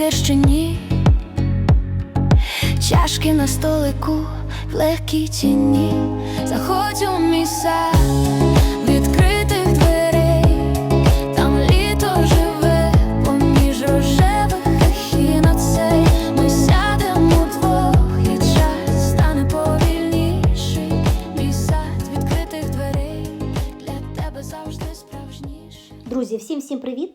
прийдеш чи ні? Чашки на столику в легкій тіні, заходь у мій сад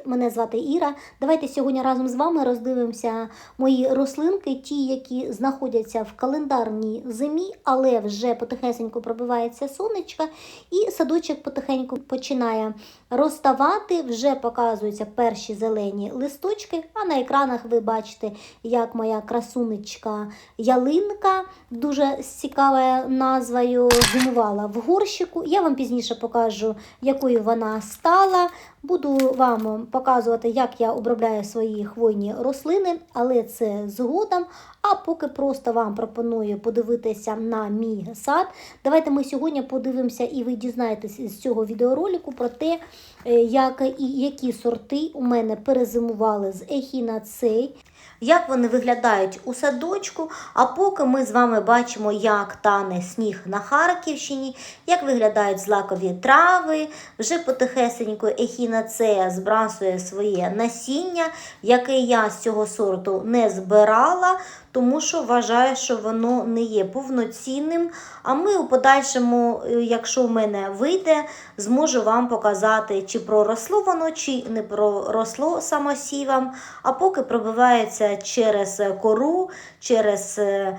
Мене звати Іра. Давайте сьогодні разом з вами роздивимося мої рослинки, ті, які знаходяться в календарній зимі, але вже потихесенько пробивається сонечко, і садочок потихеньку починає розставати. Вже показуються перші зелені листочки. А на екранах ви бачите, як моя красунечка ялинка, дуже цікавою назвою, зимувала в горщику. Я вам пізніше покажу, якою вона стала. Буду вам показувати, як я обробляю свої хвойні рослини, але це згодом. А поки просто вам пропоную подивитися на мій сад. Давайте ми сьогодні подивимося, і ви дізнаєтесь з цього відеоролику про те, е, як і які сорти у мене перезимували з ехінацей. Як вони виглядають у садочку, а поки ми з вами бачимо, як тане сніг на Харківщині, як виглядають злакові трави, вже потихесенько ехінацея збрасує своє насіння, яке я з цього сорту не збирала, тому що вважаю, що воно не є повноцінним. А ми у подальшому, е, якщо в мене вийде, зможу вам показати, чи проросло воно, чи не проросло самосівом. А поки пробивається через кору, через е,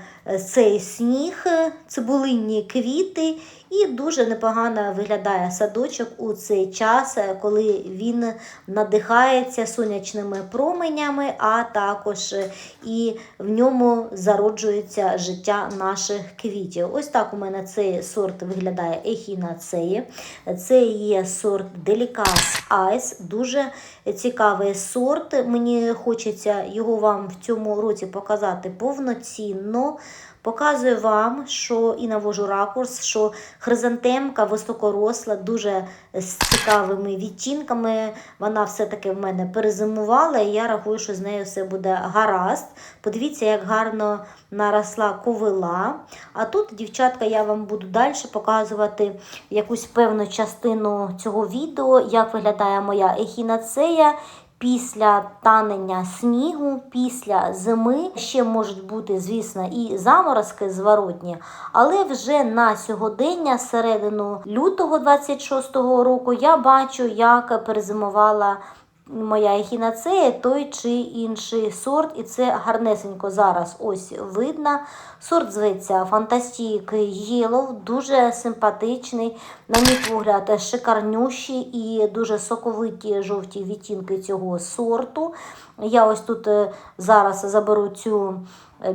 цей сніг, е, цибулинні квіти. І дуже непогано виглядає садочок у цей час, е, коли він надихається сонячними променями, а також е, і в ньому зароджується життя наших квітів. Ось так у мене цей сорт виглядає ехінацеї. Це є сорт Delicas Ice, дуже цікавий сорт. Мені хочеться його вам в цьому році показати повноцінно. Показую вам, що і навожу ракурс, що хризантемка високоросла, дуже з цікавими відтінками. Вона все-таки в мене перезимувала, і я рахую, що з нею все буде гаразд. Подивіться, як гарно наросла ковила. А тут, дівчатка, я вам буду далі показувати якусь певну частину цього відео, як виглядає моя ехінацея. Після танення снігу, після зими. Ще можуть бути, звісно, і заморозки зворотні, але вже на сьогодення, середину лютого 26-го року, я бачу, як перезимувала моя ехінацея, той чи інший сорт, і це гарнесенько зараз ось видно. Сорт зветься Фантастік Єлов, дуже симпатичний, на мій погляд, шикарнющі і дуже соковиті жовті відтінки цього сорту. Я ось тут е, зараз заберу цю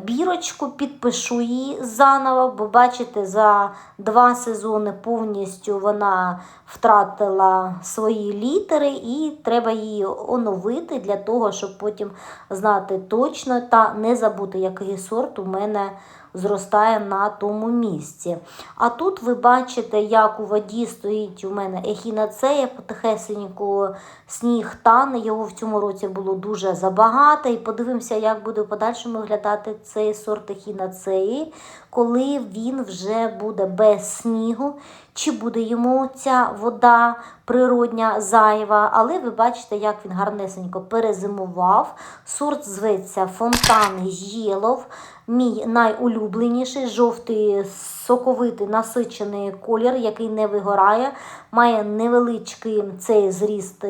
бірочку, підпишу її заново, бо бачите, за два сезони повністю вона втратила свої літери, і треба її оновити для того, щоб потім знати точно та не забути, який сорт у мене зростає на тому місці. А тут ви бачите, як у воді стоїть у мене ехінацея, потихесенько сніг тане, його в цьому році було дуже забагато. І подивимося, як буде в подальшому виглядати цей сорт ехінацеї, коли він вже буде без снігу. Чи буде йому ця вода природня зайва, але ви бачите, як він гарнесенько перезимував. Сорт зветься Фонтан Єлов. Мій найулюбленіший жовтий соковитий насичений колір, який не вигорає, має невеличкий цей зріст.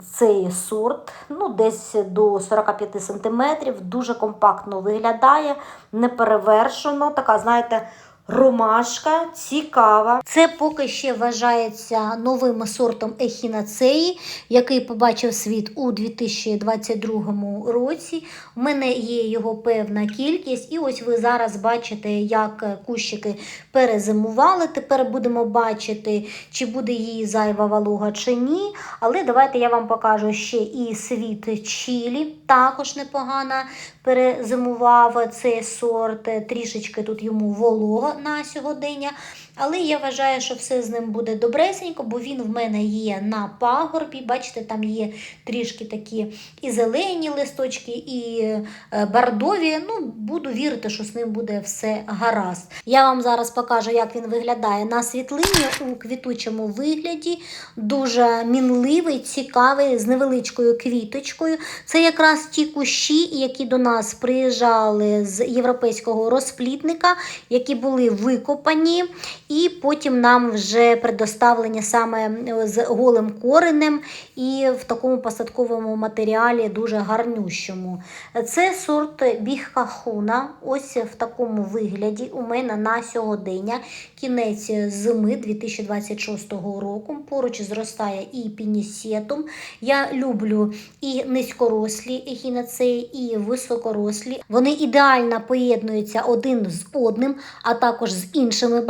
Цей сорт, ну десь до 45 см, дуже компактно виглядає, неперевершено, така, знаєте, ромашка, цікава. Це поки ще вважається новим сортом ехінацеї, який побачив світ у 2022 році. У мене є його певна кількість, і ось ви зараз бачите, як кущики перезимували. Тепер будемо бачити, чи буде її зайва волога чи ні. Але давайте я вам покажу ще і світ чілі. Також непогано перезимував цей сорт. Трішечки тут йому волога на сьогодення. Але я вважаю, що все з ним буде добресенько, бо він в мене є на пагорбі. Бачите, там є трішки такі і зелені листочки, і е, бордові. Ну, буду вірити, що з ним буде все гаразд. Я вам зараз покажу, як він виглядає на світлині у квітучому вигляді. Дуже мінливий, цікавий, з невеличкою квіточкою. Це якраз ті кущі, які до нас приїжджали з європейського розплітника, які були викопані, і потім нам вже предоставлені саме з голим коренем і в такому посадковому матеріалі дуже гарнющому. Це сорт біхахуна, ось в такому вигляді у мене на сьогодення, кінець зими 2026 року. Поруч зростає і пінісетум. Я люблю і низькорослі ехінацеї, і високорослі. Вони ідеально поєднуються один з одним, а також з іншими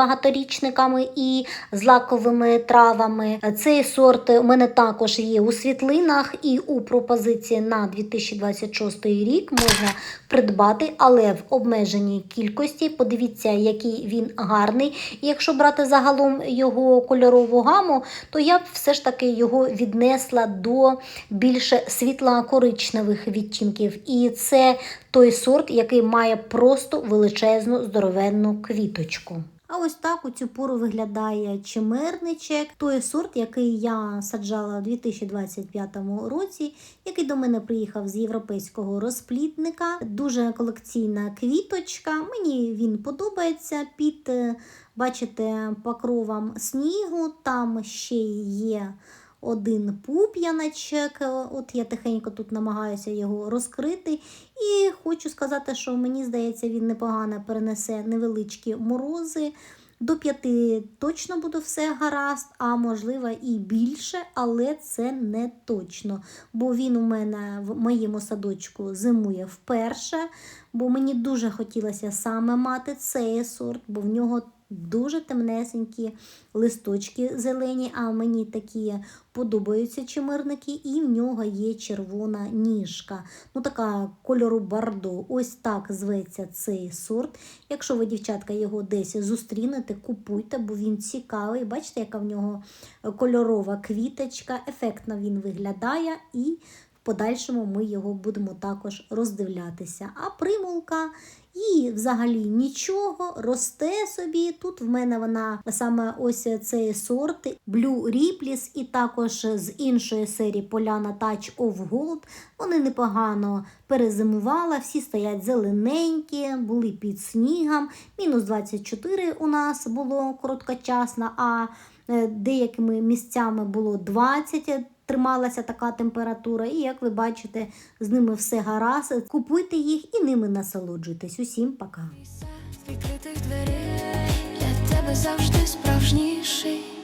багаторічниками і з лаковими травами. Цей сорт у мене також є у світлинах і у пропозиції на 2026 рік можна придбати, але в обмеженій кількості. Подивіться, який він гарний. Якщо брати загалом його кольорову гаму, то я б все ж таки його віднесла до більше світло-коричневих відтінків. І це той сорт, який має просто величезну здоровенну квіточку. А ось так у цю пору виглядає чимерничек, той сорт, який я саджала у 2025 році, який до мене приїхав з європейського розплідника. Дуже колекційна квіточка. Мені він подобається під, е, бачите, покровом снігу. Там ще є один пуп'яночок. От я тихенько тут намагаюся його розкрити. І хочу сказати, що мені здається, він непогано перенесе невеличкі морози. До п'яти точно буде все гаразд, а можливо і більше, але це не точно. Бо він у мене в моєму садочку зимує вперше, бо мені дуже хотілося саме мати цей сорт, бо в нього дуже темнесенькі листочки зелені, а мені такі подобаються чимирники, і в нього є червона ніжка. Ну, така кольору бордо. Ось так зветься цей сорт. Якщо ви, дівчатка, його десь зустрінете, купуйте, бо він цікавий. Бачите, яка в нього кольорова квіточка, ефектно він виглядає і. Подальшому ми його будемо також роздивлятися. А примулка і взагалі нічого, росте собі. Тут в мене вона саме ось цей сорт Blue Ripples і також з іншої серії Pollyanna Touch of Gold. Вони непогано перезимували, всі стоять зелененькі, були під снігом. Мінус 24 у нас було короткочасно, а е, деякими місцями було 20 трималася така температура. І як ви бачите, з ними все гаразд. Купуйте їх і ними насолоджуйтесь. Усім пока. З відкритих дверей для тебе завжди справжніший.